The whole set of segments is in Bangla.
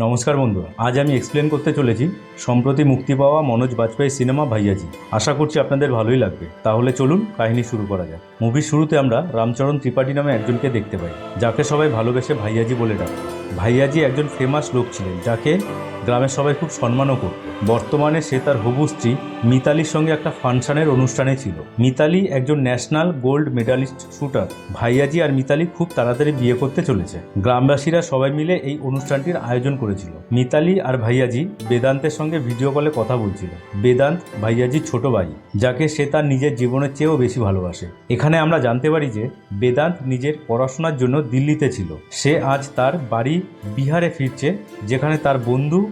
নমস্কার বন্ধু আজ আমি এক্সপ্লেন করতে চলেছি সম্প্রতি মুক্তি পাওয়া মনোজ বাজপেয়ী সিনেমা ভাইয়াজি। আশা করছি আপনাদের ভালোই লাগবে। তাহলে চলুন কাহিনী শুরু করা যাক। মুভির শুরুতে আমরা রামচরণ ত্রিপাঠী নামে একজনকে দেখতে পাই, যাকে সবাই ভালোবেসে ভাইয়াজি বলে ডাক। ভাইয়াজি একজন ফেমাস লোক ছিলেন, যাকে গ্রামের সবাই খুব সম্মানও করত। বর্তমানে সে তার হবু স্ত্রী মিতালির সঙ্গে একটা ফাংশনের অনুষ্ঠানে ছিল। মিতালি একজন national gold medalist shooter. Bhaiyaji আর মিতালি খুব তাড়াতাড়ি বিয়ে করতে চলেছে। গ্রামবাসীরা সবাই মিলে এই অনুষ্ঠানটির আয়োজন করেছিল। মিতালি আর ভাইয়াজি বেদান্তের সঙ্গে ভিডিও কলে কথা বলছিল। বেদান্ত ভাইয়াজির ছোট ভাই, যাকে সে তার নিজের জীবনের চেয়েও বেশি ভালোবাসে। এখানে আমরা জানতে পারি যে বেদান্ত নিজের পড়াশোনার জন্য দিল্লিতে ছিল। সে আজ তার বাড়ি বিহারে ফিরছে, যেখানে তার বন্ধু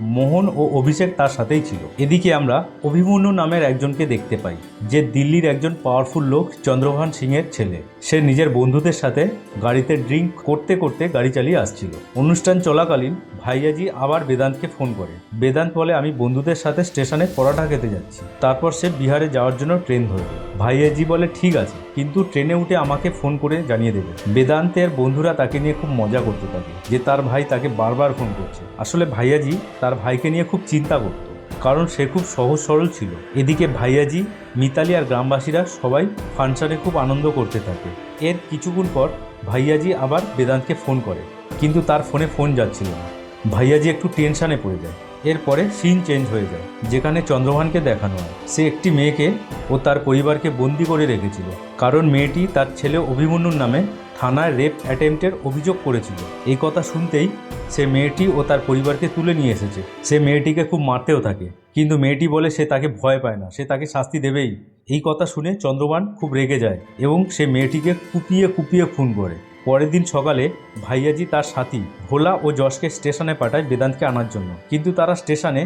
মোহন ও অভিষেক তার সাথেই ছিল। এদিকে আমরা অভিমন্যু নামের একজনকে দেখতে পাই, যে দিল্লির একজন পাওয়ারফুল লোক চন্দ্রভান সিং এর ছেলে। সে নিজের বন্ধুদের সাথে গাড়িতে ড্রিঙ্ক করতে করতে গাড়ি চালিয়ে আসছিল। অনুষ্ঠান চলাকালীন ভাইয়াজি আবার বেদান্তকে ফোন করে। বেদান্ত বলে, আমি বন্ধুদের সাথে স্টেশনে পরোটা খেতে যাচ্ছি। তারপর সে বিহারে যাওয়ার জন্য ট্রেন ধরবে। ভাইয়াজি বলে, ঠিক আছে, কিন্তু ট্রেনে উঠে আমাকে ফোন করে জানিয়ে দেবে। বেদান্তের বন্ধুরা তাকে নিয়ে খুব মজা করতে থাকে, যে তার ভাই তাকে বারবার ফোন করছে। আসলে ভাইয়াজি তার ভাইকে নিয়ে খুব চিন্তা করত, কারণ সে খুব সহজ সরল ছিল। এদিকে ভাইয়াজি, মিতালি আর গ্রামবাসীরা সবাই ফাংশনে খুব আনন্দ করতে থাকে। এর কিছুক্ষণ পর ভাইয়াজি আবার বেদান্তকে ফোন করে, কিন্তু তার ফোনে ফোন যাচ্ছিল না। ভাইয়াজি একটু টেনশানে পড়ে যায়। এরপরে সিন চেঞ্জ হয়ে যায়, যেখানে চন্দ্রভানকে দেখানো হয়। সে একটি মেয়েকে ও তার পরিবারকে বন্দি করে রেখেছিল, কারণ মেয়েটি তার ছেলে অভিমন্যুর নামে থানায় রেপ অ্যাটেম্পটের অভিযোগ করেছিল। এই কথা শুনতেই সে মেয়েটি ও তার পরিবারকে তুলে নিয়ে এসেছে। সে মেয়েটিকে খুব মারতেও থাকে, কিন্তু মেয়েটি বলে সে তাকে ভয় পায় না, সে তাকে শাস্তি দেবেই। এই কথা শুনে চন্দ্রবান খুব রেগে যায় এবং সে মেয়েটিকে কুপিয়ে কুপিয়ে খুন করে। পরের দিন সকালে ভাইয়াজি তার সাথী ভোলা ও যশকে স্টেশনে পাঠায় বেদান্তকে আনার জন্য। কিন্তু তারা স্টেশনে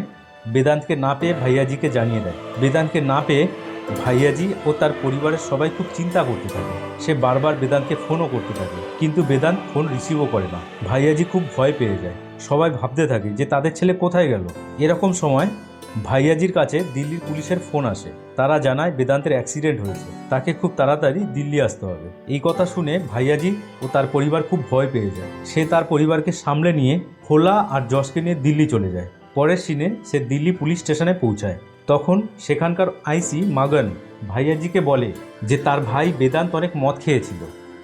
বেদান্তকে না পেয়ে ভাইয়াজিকে জানিয়ে দেয়। বেদান্তকে না পেয়ে ভাইয়াজি ও তার পরিবারের সবাই খুব চিন্তা করতে থাকে। সে বারবার বেদান্তকে ফোনও করতে থাকে। কিন্তু বেদান্ত ফোন রিসিভও করে না। ভাইয়াজি খুব ভয় পেয়ে যায়। সবাই ভাবতে থাকে যে তাদের ছেলে কোথায় গেল? এরকম সময় ভাইয়াজির কাছে দিল্লির পুলিশের ফোন আসে। তারা জানায় বেদান্তের অ্যাক্সিডেন্ট হয়েছে। তাকে খুব তাড়াতাড়ি দিল্লি আসতে হবে। এই কথা শুনে ভাইয়াজি ও তার পরিবার খুব ভয় পেয়ে যায়। সে তার পরিবারকে সামলে নিয়ে খোলা আর যশকে নিয়ে দিল্লি চলে যায়। পরের সিনে সে দিল্লি পুলিশ স্টেশনে পৌঁছায়। তখন সেখানকার আইসি মাগন ভাইয়াজিকে বলে যে তার ভাই বেদান্ত অনেক মদ খেয়েছিল।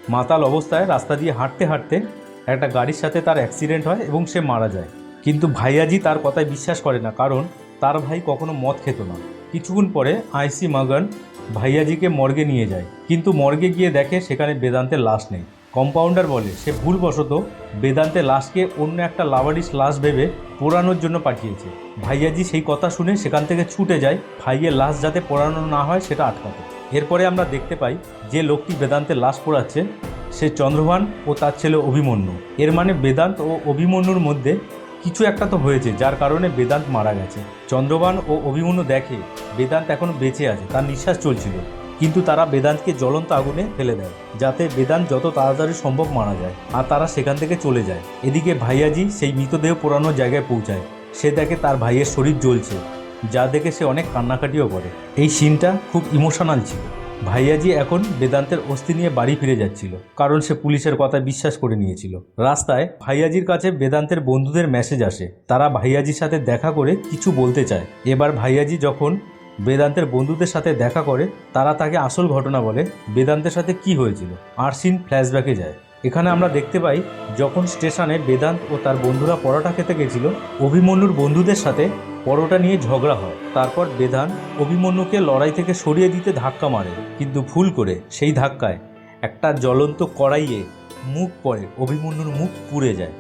মাতাল অবস্থায় রাস্তা দিয়ে হাঁটতে হাঁটতে একটা গাড়ির সাথে তার অ্যাক্সিডেন্ট হয় এবং সে মারা যায়। কিন্তু ভাইয়াজি তার কথায় বিশ্বাস করে না, কারণ তার ভাই কখনো মদ খেত না। কিছুক্ষণ পরে আইসি মাগন ভাইয়াজিকে মর্গে নিয়ে যায়। কিন্তু মর্গে গিয়ে দেখে সেখানে বেদান্তের লাশ নেই। কম্পাউন্ডার বলে, সে ভুলবশত বেদান্তের লাশকে অন্য একটা লাভারিস লাশ ভেবে পোড়ানোর জন্য পাঠিয়েছে। ভাইয়াজি সেই কথা শুনে সেখান থেকে ছুটে যায়। ভাইয়ের লাশ যাতে পোড়ানো না হয় সেটা আটকাতে। এরপরে আমরা দেখতে পাই, যে লোকটি বেদান্তের লাশ পোড়াচ্ছে, সে চন্দ্রভান ও তার ছেলে অভিমন্যু। এর মানে বেদান্ত ও অভিমন্যুর মধ্যে কিছু একটা তো হয়েছে, যার কারণে বেদান্ত মারা গেছে। চন্দ্রবান ও অভিমন্যু দেখে বেদান্ত এখন বেঁচে আছে, তার নিঃশ্বাস চলছিল। কিন্তু তারা বেদান্তকে জ্বলন্ত আগুনে ফেলে দেয়, যাতে বেদান্ত যত তাড়াতাড়ি সম্ভব মারা যায়, আর তারা সেখান থেকে চলে যায়। এদিকে ভাইয়াজি সেই মৃতদেহ পোড়ানোর জায়গায় পৌঁছায়। সে দেখে তার ভাইয়ের শরীর জ্বলছে, যা দেখে সে অনেক কান্নাকাটিও করে। এই সিনটা খুব ইমোশনাল ছিল। ভাইয়াজি এখন বেদান্তের অস্থি নিয়ে বাড়ি ফিরে যাচ্ছিল, কারণ সে পুলিশের কথা বিশ্বাস করে নিয়েছিল। রাস্তায় ভাইয়াজির কাছে বেদান্তের বন্ধুদের মেসেজ আসে। তারা ভাইয়াজির সাথে দেখা করে কিছু বলতে চায়। এবার ভাইয়াজি যখন বেদান্তের বন্ধুদের সাথে দেখা করে, তারা তাকে আসল ঘটনা বলে, বেদান্তের সাথে কি হয়েছিল? আর সিন ফ্ল্যাশব্যাকে যায়। এখানে আমরা দেখতে পাই, যখন স্টেশনে বেদান্ত ও তার বন্ধুরা পরোটা খেতে গেছিল, অভিমন্যুর বন্ধুদের সাথে পরোটা নিয়ে ঝগড়া হয়। তারপর বেদান্ত অভিমন্যুকে লড়াই থেকে সরিয়ে দিতে ধাক্কা মারে, কিন্তু ভুল করে সেই ধাক্কায় একটা জ্বলন্ত কড়াইয়ে মুখ পড়ে অভিমন্যুর মুখ পুড়ে যায়।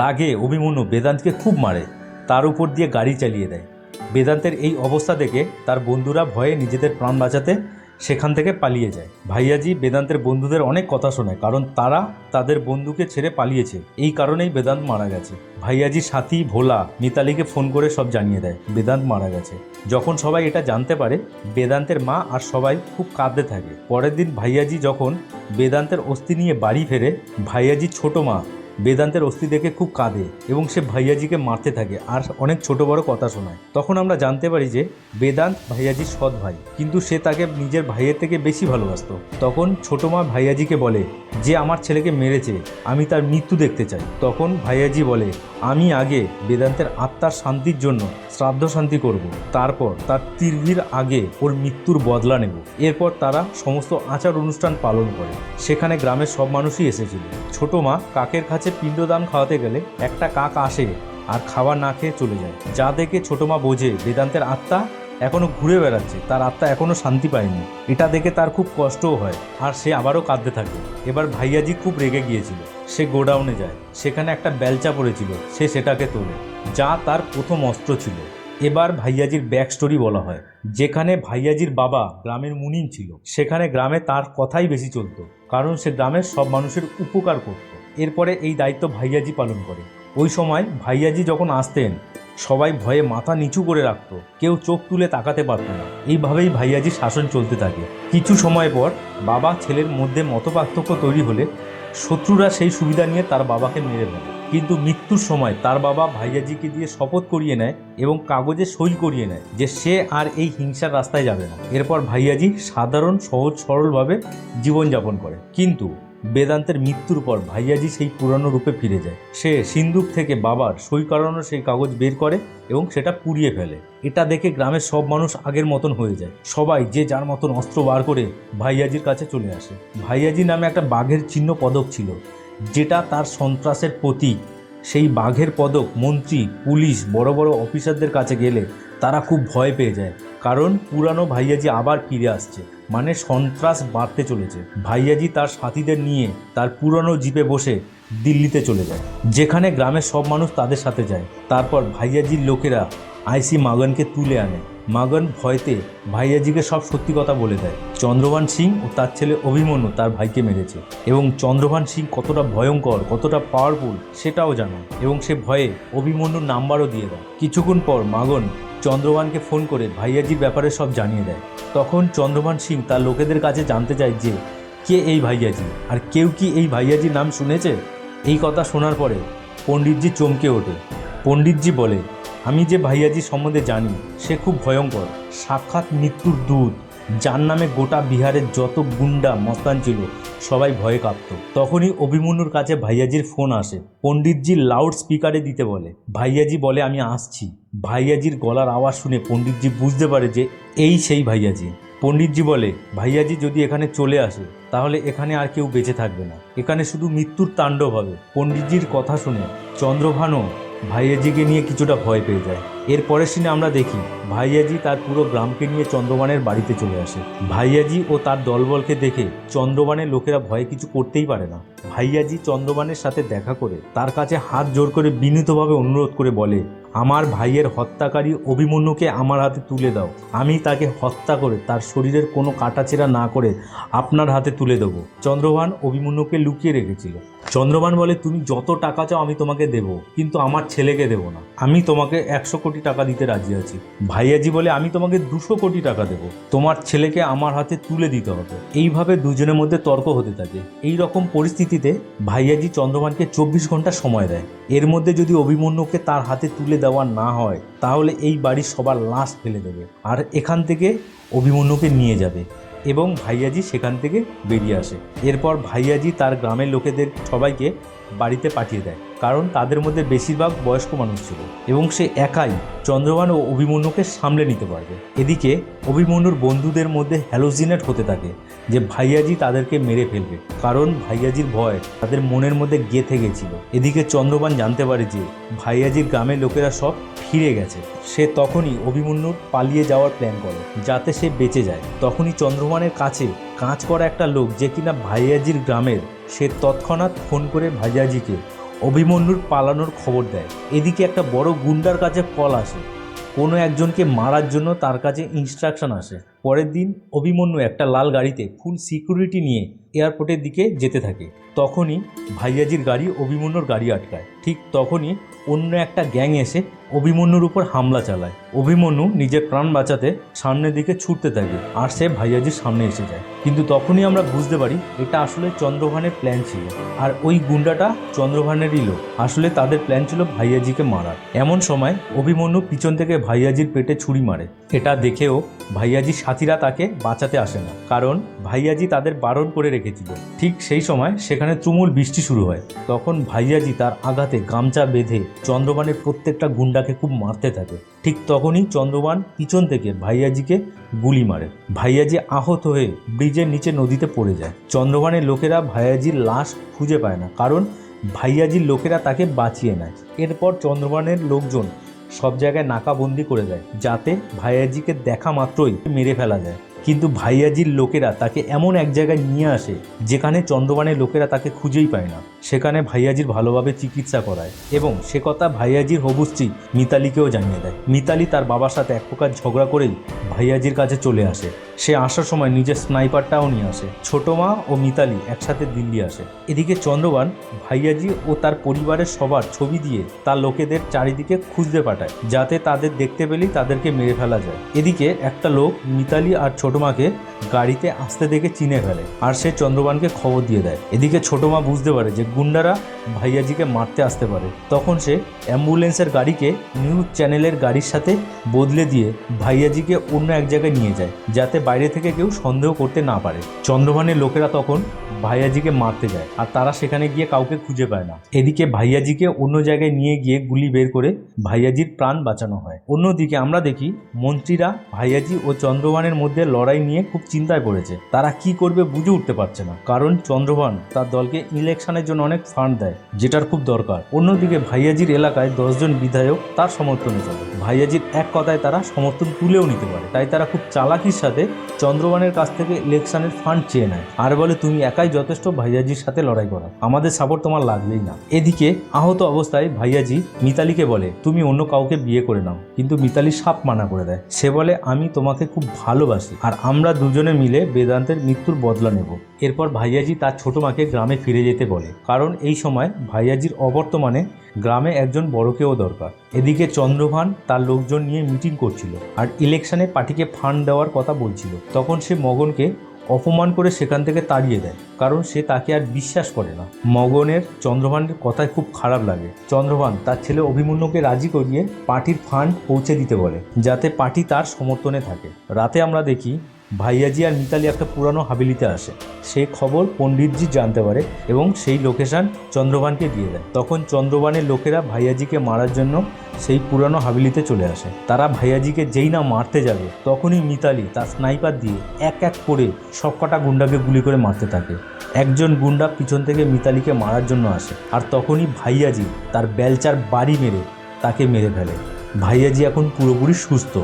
রাগে অভিমন্যু বেদান্তকে খুব মারে, তার উপর দিয়ে গাড়ি চালিয়ে দেয়। বেদান্তের এই অবস্থা দেখে তার বন্ধুরা ভয়ে নিজেদের প্রাণ বাঁচাতে সেখান থেকে পালিয়ে যায়। ভাইয়াজি বেদান্তের বন্ধুদের অনেক কথা শোনায়, কারণ তারা তাদের বন্ধুকে ছেড়ে পালিয়েছে। এই কারণেই বেদান্ত মারা গেছে। ভাইয়াজি সাথী ভোলা মিতালিকে ফোন করে সব জানিয়ে দেয়, বেদান্ত মারা গেছে। যখন সবাই এটা জানতে পারে, বেদান্তের মা আর সবাই খুব কাঁদতে থাকে। পরের দিন ভাইয়াজি যখন বেদান্তের অস্থি নিয়ে বাড়ি ফেরে ভাইয়াজি ছোট মা বেদান্তের অস্থি দেখে খুব কাঁদে এবং সে ভাইয়াজিকে মারতে থাকে আর অনেক ছোট বড় কথা শোনায়। তখন আমরা জানতে পারি যে বেদান্ত ভাইয়াজির সৎ ভাই, কিন্তু সে তাকে নিজের ভাইয়ের থেকে বেশি ভালোবাসতো। তখন ছোট মা ভাইয়াজিকে বলে, যে আমার ছেলেকে মেরেছে, আমি তার মৃত্যু দেখতে চাই। তখন ভাইয়াজি বলে, আমি আগে বেদান্তের আত্মার শান্তির জন্য শ্রাদ্ধ শান্তি করব। তারপর তার তীর্ভির আগে ওর মৃত্যুর বদলা নেব। এরপর তারা সমস্ত আচার অনুষ্ঠান পালন করে। সেখানে গ্রামের সব মানুষই এসেছিল। ছোট মা কাকের কাছে পিণ্ডদান খাওয়াতে গেলে একটা কাক আসে আর খাবার না খেয়ে চলে যায়। যা দেখে ছোট মা বোঝে বেদান্তের আত্মা এখনও ঘুরে বেড়াচ্ছে, তার আত্মা এখনও শান্তি পায়নি। এটা দেখে তার খুব কষ্টও হয় আর সে আবারও কাঁদতে থাকে। এবার ভাইয়াজি খুব রেগে গিয়েছিল। সে গোডাউনে যায়। সেখানে একটা বেলচা পড়েছিল। সে সেটাকে তোলে, যা তার প্রথম অস্ত্র ছিল। এবার ভাইয়াজির ব্যাক স্টোরি বলা হয়। যেখানে ভাইয়াজির বাবা গ্রামের মুনিম ছিল, সেখানে গ্রামে তার কথাই বেশি চলতো, কারণ সে গ্রামের সব মানুষের উপকার করত। এরপরে এই দায়িত্ব ভাইয়াজি পালন করে। ওই সময় ভাইয়াজি যখন আসতেন, সবাই ভয়ে মাথা নিচু করে রাখত, কেউ চোখ তুলে তাকাতে পারতো না। এইভাবেই ভাইয়াজির শাসন চলতে থাকে। কিছু সময় পর বাবা ছেলের মধ্যে মতপার্থক্য তৈরি হলে শত্রুরা সেই সুবিধা নিয়ে তার বাবাকে মেরে দেয় কিন্তু মৃত্যুর সময় তার বাবা ভাইয়াজিকে দিয়ে শপথ করিয়ে নেয় এবং কাগজে সই করিয়ে নেয় যে সে আর এই হিংসার রাস্তায় যাবে না। এরপর ভাইয়াজি সাধারণ, সহজ, সরলভাবে জীবনযাপন করে। কিন্তু বেদান্তের মৃত্যুর পর ভাইয়াজি সেই পুরানো রূপে ফিরে যায়। সে সিন্দুক থেকে বাবার সই করানো সেই কাগজ বের করে এবং সেটা পুড়িয়ে ফেলে। এটা দেখে গ্রামের সব মানুষ আগের মতন হয়ে যায়। সবাই যে যার মতন অস্ত্র বার করে ভাইয়াজির কাছে চলে আসে। ভাইয়াজি নামে একটা বাঘের চিহ্ন পদক ছিল, যেটা তার সন্ত্রাসের প্রতীক। সেই বাঘের পদক মন্ত্রী, পুলিশ, বড় বড় অফিসারদের কাছে গেলে তারা খুব ভয় পেয়ে যায়। কারণ পুরানো ভাইয়াজি আবার ফিরে আসছে। মানে সন্ত্রাস বাড়তে চলেছে। ভাইয়াজি তার সাথীদের নিয়ে তার পুরনো জিপে বসে দিল্লিতে চলে যায়, যেখানে গ্রামের সব মানুষ তাদের সাথে যায়। তারপর ভাইয়াজির লোকেরা আইসি মাগনকে তুলে আনে। মাগন ভয়তে ভাইয়াজিকে সব সত্যি কথা বলে দেয়। চন্দ্রভান সিং ও তার ছেলে অভিমন্যু তার ভাইকে মেরেছে এবং চন্দ্রভান সিং কতটা ভয়ঙ্কর, কতটা পাওয়ারফুল সেটাও জানায় এবং সে ভয়ে অভিমন্যুর নাম্বারও দিয়ে দেয়। কিছুক্ষণ পর মাগন চন্দ্রভানকে ফোন করে ভাইয়াজির ব্যাপারে সব জানিয়ে দেয়। তখন চন্দ্রমান সিং তার লোকেদের কাছে জানতে চায় যে, কে এই ভাইয়াজি? আর কেউ কি এই ভাইয়াজির নাম শুনেছে? এই কথা শোনার পরে পণ্ডিতজি চমকে ওঠে। পণ্ডিতজি বলে, আমি যে ভাইয়াজি সম্বন্ধে জানি, সে খুব ভয়ঙ্কর। সাক্ষাৎ মৃত্যুর দূত। যার নামে গোটা বিহারের যত গুন্ডা মস্তান ছিল, সবাই ভয়ে কাঁপত। তখনই অভিমন্যুর কাছে ভাইয়াজির ফোন আসে। পণ্ডিতজি লাউড স্পিকারে দিতে বলে, ভাইয়াজি বলে, আমি আসছি। ভাইয়াজির গলার আওয়াজ শুনে পণ্ডিতজি বুঝতে পারে যে, এই সেই ভাইয়াজি। পণ্ডিতজি বলে, ভাইয়াজি যদি এখানে চলে আসে, তাহলে এখানে আর কেউ বেঁচে থাকবে না। এখানে শুধু মৃত্যুর তাণ্ডব হবে। পণ্ডিতজির কথা শুনে চন্দ্রভানও ভাইয়াজিকে নিয়ে কিছুটা ভয় পেয়ে যায়। এর পরের সিনে আমরা দেখি, ভাইয়াজি তার পুরো গ্রামকে নিয়ে চন্দ্রবানের বাড়িতে চলে আসে। ভাইয়াজি ও তার দলবলকে দেখে চন্দ্রবানের লোকেরা ভয়ে কিছু করতেই পারে না। ভাইয়াজি চন্দ্রবানের সাথে দেখা করে তার কাছে হাত জোর করে বিনীতভাবে অনুরোধ করে বলে, আমার ভাইয়ের হত্যাকারী অভিমন্যুকে আমার হাতে তুলে দাও। আমি তাকে হত্যা করে তার শরীরের কোনো কাটাছেড়া না করে আপনার হাতে তুলে দেবো। চন্দ্রবান অভিমন্যুকে লুকিয়ে রেখেছিল। চন্দ্রভান বলে, তুমি যত টাকা চাও আমি তোমাকে দেবো, কিন্তু আমার ছেলেকে দেবো না। আমি তোমাকে একশো কোটি টাকা দিতে রাজি আছি। ভাইয়াজি বলে, আমি তোমাকে দুশো কোটি টাকা দেবো। তোমার ছেলেকে আমার হাতে তুলে দিতে হবে। এইভাবে দুজনের মধ্যে তর্ক হতে থাকে। এই রকম পরিস্থিতিতে ভাইয়াজি চন্দ্রভানকে চব্বিশ ঘণ্টা সময় দেয়। এর মধ্যে যদি অভিমন্যুকে তার হাতে তুলে দেওয়া না হয়, তাহলে এই বাড়ির সবার লাশ ফেলে দেবে। আর এখান থেকে অভিমন্যুকে নিয়ে যাবে। এবং ভাইয়াজি সেখান থেকে বেরিয়ে আসে। এরপর ভাইয়াজি তার গ্রামের লোকেদের সবাইকে বাড়িতে পাঠিয়ে দেয়। কারণ তাদের মধ্যে বেশিরভাগ বয়স্ক মানুষ ছিল। এবং সে একাই চন্দ্রবান ও অভিমন্যুকে সামলে নিতে পারবে। এদিকে অভিমন্যুর বন্ধুদের মধ্যে হ্যালোজিনেট হতে থাকে যে ভাইয়াজি তাদেরকে মেরে ফেলবে। কারণ ভাইয়াজির ভয় তাদের মনের মধ্যে গেঁথে গেছিল। এদিকে চন্দ্রবান জানতে পারে যে ভাইয়াজির গ্রামের লোকেরা সব ফিরে গেছে। সে তখনই অভিমন্যুর পালিয়ে যাওয়ার প্ল্যান করে, যাতে সে বেঁচে যায়। তখনই চন্দ্রমানের কাছে কাজ করা একটা লোক যে কিনা ভাইয়াজির গ্রামের, সে তৎক্ষণাৎ ফোন করে ভাইয়াজিকে অভিমন্যুর পালানোর খবর দেয়। এদিকে একটা বড় গুন্ডার কাছে কল আসে। কোনো একজনকে মারার জন্য তার কাছে ইনস্ট্রাকশন আসে। পরের দিন অভিমন্যু একটা লাল গাড়িতে ফুল সিকিউরিটি নিয়ে এয়ারপোর্টের দিকে যেতে থাকে। তখনই ভাইয়াজির গাড়ি অভিমন্যুর গাড়ি আটকায়। ঠিক তখনই অন্য একটা গ্যাং এসে অভিমন্যুর উপর হামলা চালায়। অভিমন্যু নিজের প্রাণ বাঁচাতে সামনের দিকে ছুটতে থাকে আর সে ভাইয়াজির সামনে এসে যায়। কিন্তু তখনই আমরা বুঝতে পারি এটা আসলে চন্দ্রভানের প্ল্যান ছিল। আর ওই গুন্ডাটা চন্দ্রভানেরই লোক। আসলে তাদের প্ল্যান ছিল ভাইয়াজিকে মারার। এমন সময় অভিমন্যু পিছন থেকে ভাইয়াজির পেটে ছুরি মারে। এটা দেখেও ভাইয়াজির সাথীরা তাকে বাঁচাতে আসে না। কারণ ভাইয়াজি তাদের বারণ করে রেখেছিল ঠিক সেই সময় সেখানে তুমুল বৃষ্টি শুরু হয়। তখন ভাইয়াজি তার আঘাতে গামছা বেঁধে চন্দ্রবানের প্রত্যেকটা গুন্ডাকে খুব মারতে থাকে। ঠিক তখনই চন্দ্রবান পিছন থেকে ভাইয়াজিকে গুলি মারে। ভাইয়াজি আহত হয়ে ব্রিজের নিচে নদীতে পড়ে যায়। চন্দ্রবানের লোকেরা ভাইয়াজির লাশ খুঁজে পায় না, কারণ ভাইয়াজির লোকেরা তাকে বাঁচিয়ে নেয়। এরপর চন্দ্রবানের লোকজন সব জায়গায় নাকাবন্দি করে দেয়, যাতে ভাইয়াজিকে দেখা মাত্রই মেরে ফেলা যায়। কিন্তু ভাইয়াজির লোকেরা তাকে এমন এক জায়গায় নিয়ে আসে যেখানে চন্দ্রবানের লোকেরা তাকে খুঁজেই পায় না। সেখানে ভাইয়াজির ভালোভাবে চিকিৎসা করায় এবং সে কথা ভাইয়াজির হবু স্ত্রী মিতালিকেও জানিয়ে দেয়। মিতালি তার বাবার সাথে এক প্রকার ঝগড়া করেই ভাইয়াজির কাছে চলে আসে। সে আসার সময় নিজের স্নাইপারটাও নিয়ে আসে। ছোট মা ও মিতালি একসাথে দিল্লি আসে। এদিকে চন্দ্রবান ভাইয়াজি ও তার পরিবারের সবার ছবি দিয়ে তার লোকেদের চারিদিকে খুঁজতে পাঠায়, যাতে তাদের দেখতে পেলেই তাদেরকে মেরে ফেলা যায়। এদিকে একটা লোক মিতালি আর ছোট মাকে গাড়িতে আসতে দেখে চিনে ফেলে, আর সে চন্দ্রবানকে খবর দিয়ে দেয়। এদিকে ছোট মা বুঝতে পারে যে গুন্ডারা ভাইয়াজিকে মারতে আসতে পারে। তখন সে অ্যাম্বুলেন্সের গাড়িকে নিউজ চ্যানেলের গাড়ির সাথে বদলে দিয়ে ভাইয়াজিকে অন্য এক জায়গায় নিয়ে যায়, যাতে বাইরে থেকে কেউ সন্দেহ করতে না পারে। চন্দ্রভানের লোকেরা তখন ভাইয়াজিকে মারতে যায় আর তারা সেখানে গিয়ে কাউকে খুঁজে পায় না। এদিকে ভাইয়াজিকে অন্য জায়গায় নিয়ে গিয়ে গুলি বের করে ভাইয়াজির প্রাণ বাঁচানো হয়। অন্যদিকে আমরা দেখি মন্ত্রীরা ভাইয়াজি ও চন্দ্রভানের মধ্যে লড়াই নিয়ে খুব চিন্তায় পড়েছে। তারা কি করবে বুঝে উঠতে পারছে না, কারণ চন্দ্রভান তার দলকে ইলেকশনের জন্য অনেক ফান্ড দেয়, যেটার খুব দরকার। অন্যদিকে ভাইয়াজির এলাকায় দশজন বিধায়ক তার সমর্থনে চলে। ভাইয়াজির এক কথায় তারা সমর্থন তুলেও নিতে পারে। তাই তারা খুব চালাকির সাথে চন্দ্রবানের কাছ থেকে ইলেকশনের ফান্ড চেয়ে নেয়। আর বলে, তুমি একাই যথেষ্ট ভাইয়াজির সাথে লড়াই করা আমাদের সাপোর্ট তোমার লাগবেই না। এদিকে আহত অবস্থায় ভাইয়াজি মিতালিকে বলে, তুমি অন্য কাউকে বিয়ে করে নাও। কিন্তু মিতালি সাপ মানা করে দেয়। সে বলে, আমি তোমাকে খুব ভালোবাসি। আর আমরা দুজনে মিলে বেদান্তের মৃত্যুর বদলা নেব। এরপর ভাইয়াজি তার ছোট মাকে গ্রামে ফিরে যেতে বলে। কারণ এই সময় ভাইয়াজির অবর্তমানে গ্রামে একজন বড়কেও দরকার। এদিকে চন্দ্রভান তার লোকজন নিয়ে মিটিং করছিল আর ইলেকশনে পার্টিকে ফান্ড দেওয়ার কথা বলছিল। তখন সে মগনকে অপমান করে সেখান থেকে তাড়িয়ে দেয়, কারণ সে তাকে আর বিশ্বাস করে না। মগনের, চন্দ্রভানের কথায় খুব খারাপ লাগে। চন্দ্রভান তার ছেলে অভিমন্যুকে রাজি করিয়ে পার্টির ফান্ড পৌঁছে দিতে বলে, যাতে পার্টি তার সমর্থনে থাকে। রাতে আমরা দেখি ভাইয়াজি আর মিতালি একটা পুরানো হাবিলিতে আসে। সেই খবর পণ্ডিতজি জানতে পারে এবং সেই লোকেশন চন্দ্রবানকে দিয়ে দেয়। তখন চন্দ্রবানের লোকেরা ভাইয়াজিকে মারার জন্য সেই পুরানো হাবিলিতে চলে আসে। তারা ভাইয়াজিকে যেই না মারতে যাবে, তখনই মিতালি তার স্নাইপার দিয়ে এক এক করে সবকটা গুন্ডাকে গুলি করে মারতে থাকে। একজন গুন্ডা পিছন থেকে মিতালিকে মারার জন্য আসে আর তখনই ভাইয়াজি তার বেলচার বাড়ি মেরে তাকে মেরে ফেলে। ভাইয়াজি এখন পুরোপুরি সুস্থ।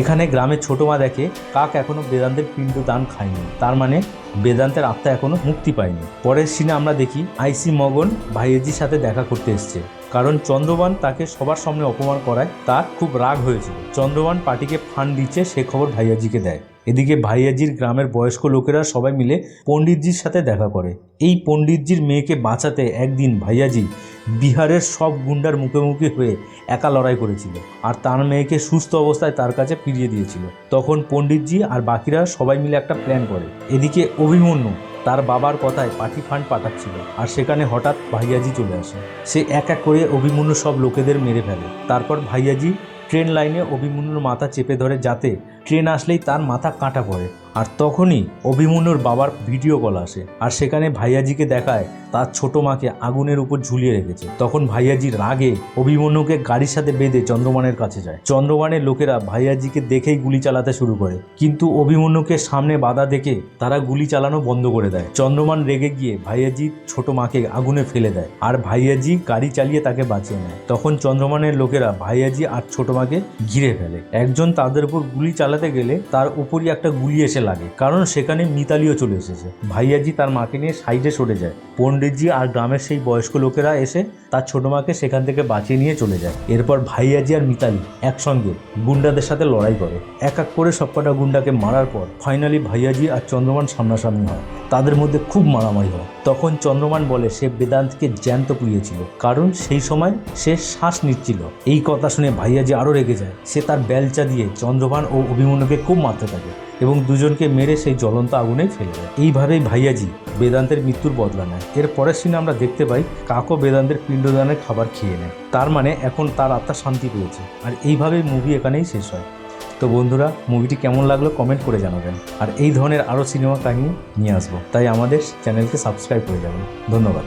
এখানে গ্রামের ছোট মা দেখে কাক এখনও বেদান্তের পিণ্ড দান খায়নি। তার মানে বেদান্তের আত্মা এখনও মুক্তি পায়নি। পরের সিনে আমরা দেখি আইসি মগন ভাইয়েজির সাথে দেখা করতে এসছে। কারণ চন্দ্রবান তাকে সবার সামনে অপমান করায় তার খুব রাগ হয়েছিল। চন্দ্রবান পার্টিকে ফান্ড দিচ্ছে, সে খবর ভাইয়াজিকে দেয়। এদিকে ভাইয়াজির গ্রামের বয়স্ক লোকেরা সবাই মিলে পণ্ডিতজির সাথে দেখা করে। এই পণ্ডিতজির মেয়েকে বাঁচাতে একদিন ভাইয়াজি বিহারের সব গুন্ডার মুখোমুখি হয়ে একা লড়াই করেছিল আর তার মেয়েকে সুস্থ অবস্থায় তার কাছে ফিরিয়ে দিয়েছিল। তখন পণ্ডিতজি আর বাকিরা সবাই মিলে একটা প্ল্যান করে। এদিকে অভিমন্যু তার বাবার কথায় পার্টি ফান্ড পাঠাচ্ছিল আর সেখানে হঠাৎ ভাইয়াজি চলে আসে। সে এক এক করে অভিমন্যু সব লোকেদের মেরে ফেলে। তারপর ভাইয়াজি ট্রেন লাইনে অভিমন্যুর মাথা চেপে ধরে যাতে ট্রেন আসলেই তার মাথা কাটা পড়ে। আর তখনই অভিমন্যুর বাবার ভিডিও কল আসে আর সেখানে ভাইয়াজিকে দেখায় তার ছোট মাকে আগুনের উপর ঝুলিয়ে রেখেছে। তখন ভাইয়াজি রাগে অভিমন্যুকে গাড়ির সাথে বেঁধে চন্দ্রমানের কাছে যায়। চন্দ্রমানের লোকেরা ভাইয়াজিকে দেখেই গুলি চালাতে শুরু করে। কিন্তু অভিমন্যুকে সামনে বাধা দেখে তারা গুলি চালানো বন্ধ করে দেয়। চন্দ্রমান রেগে গিয়ে ভাইয়াজি ছোট মাকে আগুনে ফেলে দেয় আর ভাইয়াজি গাড়ি চালিয়ে তাকে বাঁচিয়ে নেয়। তখন চন্দ্রমানের লোকেরা ভাইয়াজি আর ছোট মাকে ঘিরে ফেলে। একজন তাদের উপর গুলি চালাতে গেলে তার উপরই একটা গুলি এসে লাগে, কারণ সেখানে মিতালিও চলে এসেছে। ভাইয়াজি তার মাকে নিয়ে সাইডে সরে যায়। পণ্ডিতজি আর গ্রামের সেই বয়স্ক লোকেরা এসে তার ছোট মাকে সেখান থেকে বাঁচিয়ে নিয়ে চলে যায়। এরপর ভাইয়াজি আর মিতালি একসঙ্গে গুন্ডাদের সাথে লড়াই করে। এক এক করে সবকটা গুন্ডাকে মারার পর ফাইনালি ভাইয়াজি আর চন্দ্রমান সামনাসামনি হয়। তাদের মধ্যে খুব মারামারি হয়। তখন চন্দ্রমান বলে, সে বেদান্তকে জ্যান্ত পুড়িয়েছিল। কারণ সেই সময় সে শ্বাস নিচ্ছিল। এই কথা শুনে ভাইয়াজি আরও রেগে যায়। সে তার বেলচা দিয়ে চন্দ্রভান ও অভিমন্যুকে খুব মারতে থাকে। এবং দুজনকে মেরে সেই জ্বলন্ত আগুনে ফেলে দেয়। এইভাবেই ভাইয়াজি বেদান্তের মৃত্যুর বদলা নেয়। এর পরের সিনে আমরা দেখতে পাই কাকও বেদান্তের পিণ্ডদানের খাবার খেয়ে নেয়। তার মানে এখন তার আত্মা শান্তি পেয়েছে। আর এইভাবেই মুভি এখানেই শেষ হয়। তো বন্ধুরা মুভিটি কেমন লাগল কমেন্ট করে জানাবেন। আর এই ধরনের আরও সিনেমা কাহিনী নিয়ে আসব। তাই আমাদের চ্যানেলকে সাবস্ক্রাইব করে যাবেন। ধন্যবাদ।